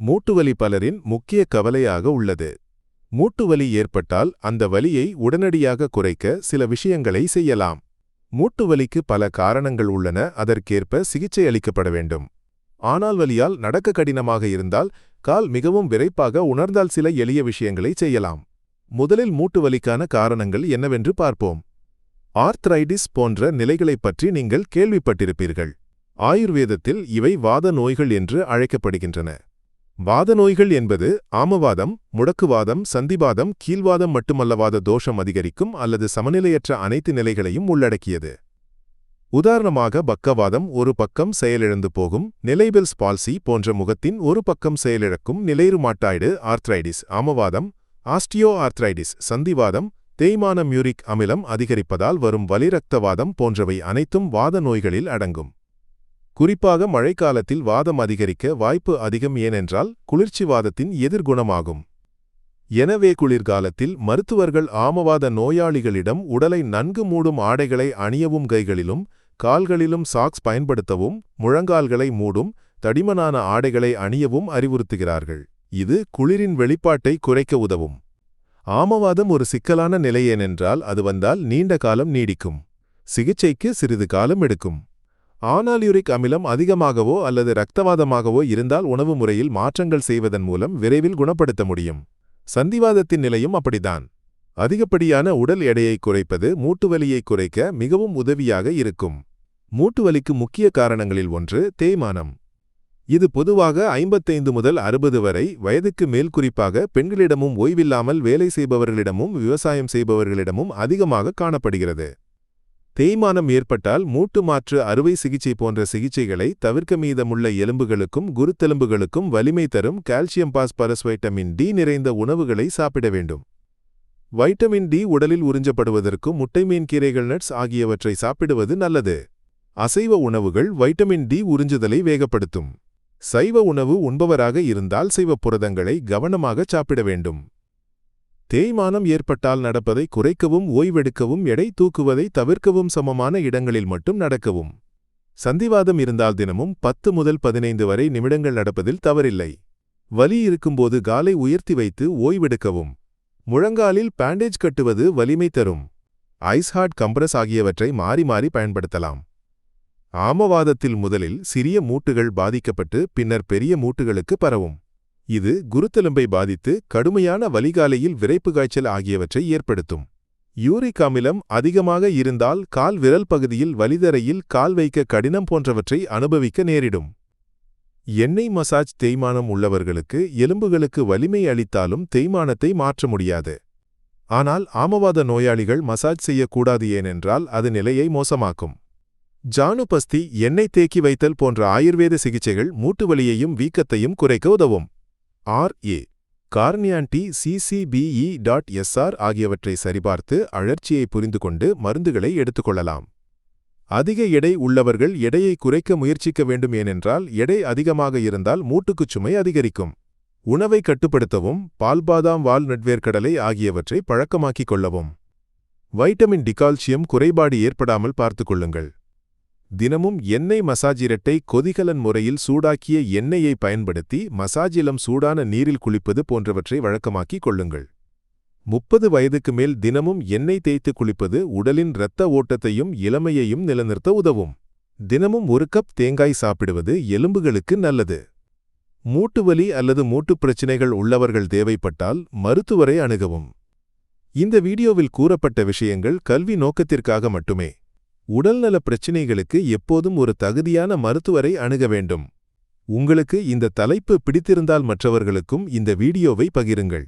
மூட்டுவலி பலரின் முக்கிய கவலையாக உள்ளது. மூட்டுவலி ஏற்பட்டால் அந்த வலியை உடனடியாக குறைக்க சில விஷயங்களை செய்யலாம். மூட்டுவலிக்கு பல காரணங்கள் உள்ளன அதற்கேற்ப சிகிச்சை அளிக்கப்பட வேண்டும். ஆனால் வலியால் நடக்க கடினமாக இருந்தால் கால் மிகவும் விரைப்பாக உணர்ந்தால் சில எளிய விஷயங்களை செய்யலாம். முதலில் மூட்டு வலிக்கான காரணங்கள் என்னவென்று பார்ப்போம். ஆர்த்ரைடிஸ் போன்ற நிலைகளைப் பற்றி நீங்கள் கேள்விப்பட்டிருப்பீர்கள். ஆயுர்வேதத்தில் இவை வாத நோய்கள் என்று அழைக்கப்படுகின்றன. வாத நோய்கள் என்பது ஆமவாதம் முடக்குவாதம் சந்திவாதம் கீழ்வாதம் மட்டுமல்லவாத தோஷம் அதிகரிக்கும் அல்லது சமநிலையற்ற அனைத்து நிலைகளையும் உள்ளடக்கியது. உதாரணமாக பக்கவாதம் ஒரு பக்கம் செயலிழந்து போகும் நிலைபெல்ஸ் பால்சி போன்ற முகத்தின் ஒரு பக்கம் செயலிழக்கும் நிலைருமாட்டாய்டு ஆர்த்ரைடிஸ் ஆமவாதம் ஆஸ்டியோ ஆர்த்ரைடிஸ் சந்திவாதம் தேய்மான மியூரிக் அமிலம் அதிகரிப்பதால் வரும் வலிரக்தவாதம் போன்றவை அனைத்தும் வாத நோய்களில் அடங்கும். குறிப்பாக மழைக்காலத்தில் வாதம் அதிகரிக்க வாய்ப்பு அதிகம் ஏனென்றால் குளிர்ச்சிவாதத்தின் எதிர்குணமாகும். எனவே குளிர்காலத்தில் மருத்துவர்கள் ஆமவாத நோயாளிகளிடம் உடலை நன்கு மூடும் ஆடைகளை அணியவும் கைகளிலும் கால்களிலும் சாக்ஸ் பயன்படுத்தவும் முழங்கால்களை மூடும் தடிமனான ஆடைகளை அணியவும் அறிவுறுத்துகிறார்கள். இது குளிரின் வெளிப்பாட்டை குறைக்க உதவும். ஆமவாதம் ஒரு சிக்கலான நிலையேனென்றால் அது வந்தால் நீண்ட காலம் நீடிக்கும். சிகிச்சைக்கு சிறிது காலம் எடுக்கும். ஆனாலியூரிக் அமிலம் அதிகமாகவோ அல்லது இரத்தவாதமாகவோ இருந்தால் உணவு முறையில் மாற்றங்கள் செய்வதன் மூலம் விரைவில் குணப்படுத்த முடியும். சந்திவாதத்தின் நிலையும் அப்படிதான் அதிகப்படியான உடல் எடையை குறைப்பது மூட்டுவலியை குறைக்க மிகவும் உதவியாக இருக்கும். மூட்டுவலிக்கு முக்கிய காரணங்களில் ஒன்று தேய்மானம். இது பொதுவாக ஐம்பத்தைந்து முதல் அறுபது வரை வயதுக்கு மேல் குறிப்பாக பெண்களிடமும் ஓய்வில்லாமல் வேலை செய்பவர்களிடமும் விவசாயம் செய்பவர்களிடமும் அதிகமாக காணப்படுகிறது. தேய்மானம் ஏற்பட்டால் மூட்டு மாற்று அறுவை சிகிச்சை போன்ற சிகிச்சைகளை தவிர்க்க மீதமுள்ள எலும்புகளுக்கும் குருத்தெலும்புகளுக்கும் வலிமை தரும் கால்சியம் பாஸ்பரஸ் வைட்டமின் டி நிறைந்த உணவுகளை சாப்பிட வேண்டும். வைட்டமின் டி உடலில் உறிஞ்சப்படுவதற்கு முட்டைமீன் கீரைகள் நட்ஸ் ஆகியவற்றை சாப்பிடுவது நல்லது. அசைவ உணவுகள் வைட்டமின் டி உறிஞ்சுதலை வேகப்படுத்தும். சைவ உணவு உண்பவராக இருந்தால் சைவ புரதங்களை கவனமாக சாப்பிட வேண்டும். தேய்மானம் ஏற்பட்டால் நடப்பதை குறைக்கவும் ஓய்வெடுக்கவும் எடை தூக்குவதை தவிர்க்கவும் சமமான இடங்களில் மட்டும் நடக்கவும். சந்திவாதம் இருந்தால் தினமும் பத்து முதல் பதினைந்து வரை நிமிடங்கள் நடப்பதில் தவறில்லை. வலி இருக்கும்போது காலை உயர்த்தி வைத்து ஓய்வெடுக்கவும். முழங்காலில் பேண்டேஜ் கட்டுவது வலிமை தரும். ஐஸ்ஹார்ட் கம்ப்ரஸ் ஆகியவற்றை மாறி மாறி பயன்படுத்தலாம். ஆமவாதத்தில் முதலில் சிறிய மூட்டுகள் பாதிக்கப்பட்டு பின்னர் பெரிய மூட்டுகளுக்கு பரவும். இது குருத்தெலும்பை பாதித்து கடுமையான வலிகாலையில் விரைப்பு காய்ச்சல் ஆகியவற்றை ஏற்படுத்தும். யூரிக் அமிலம் அதிகமாக இருந்தால் கால் விரல் பகுதியில் வலிதரையில் கால் வைக்க கடினம் போன்றவற்றை அனுபவிக்க நேரிடும். எண்ணெய் மசாஜ் தேய்மானம் உள்ளவர்களுக்கு எலும்புகளுக்கு வலிமை அளித்தாலும் தேய்மானத்தை மாற்ற முடியாது. ஆனால் ஆமவாத நோயாளிகள் மசாஜ் செய்யக்கூடாது ஏனென்றால் அது நிலையை மோசமாக்கும். ஜானுபஸ்தி எண்ணெய் தேக்கி வைத்தல் போன்ற ஆயுர்வேத சிகிச்சைகள் மூட்டுவலியையும் வீக்கத்தையும் குறைக்க உதவும். ஆர் ஏ கார்னியான்டி சிசிபிஇ டாட் எஸ்ஆர் ஆகியவற்றை சரிபார்த்து அழற்சியை புரிந்து கொண்டு மருந்துகளை எடுத்துக்கொள்ளலாம். அதிக எடை உள்ளவர்கள் எடையை குறைக்க முயற்சிக்க வேண்டும் ஏனென்றால் எடை அதிகமாக இருந்தால் மூட்டுக்குச் சுமை அதிகரிக்கும். உணவை கட்டுப்படுத்தவும் பால்பாதாம் வால்நட் வேர்க்கடலை ஆகியவற்றை பழக்கமாக்கிக் கொள்ளவும். வைட்டமின் டிகால்சியம் குறைபாடு ஏற்படாமல் பார்த்துக்கொள்ளுங்கள் தினமும் எண்ணெய் மசாஜ் இரட்டை கொதிகலன் முறையில் சூடாக்கிய எண்ணெயை பயன்படுத்தி மசாஜிலம் சூடான நீரில் குளிப்பது போன்றவற்றை வழக்கமாக்கிக் கொள்ளுங்கள். முப்பது வயதுக்கு மேல் தினமும் எண்ணெய் தேய்த்து குளிப்பது உடலின் இரத்த ஓட்டத்தையும் இளமையையும் நிலநிறுத்த உதவும். தினமும் ஒரு கப் தேங்காய் சாப்பிடுவது எலும்புகளுக்கு நல்லது. மூட்டுவலி அல்லது மூட்டுப் பிரச்சினைகள் உள்ளவர்கள் தேவைப்பட்டால் மருத்துவரை அணுகவும். இந்த வீடியோவில் கூறப்பட்ட விஷயங்கள் கல்வி நோக்கத்திற்காக மட்டுமே. உடல்நல பிரச்சினைகளுக்கு எப்போதும் ஒரு தகுதியான மருத்துவரை அணுக வேண்டும். உங்களுக்கு இந்த தலைப்பு பிடித்திருந்தால் மற்றவர்களுக்கும் இந்த வீடியோவை பகிருங்கள்.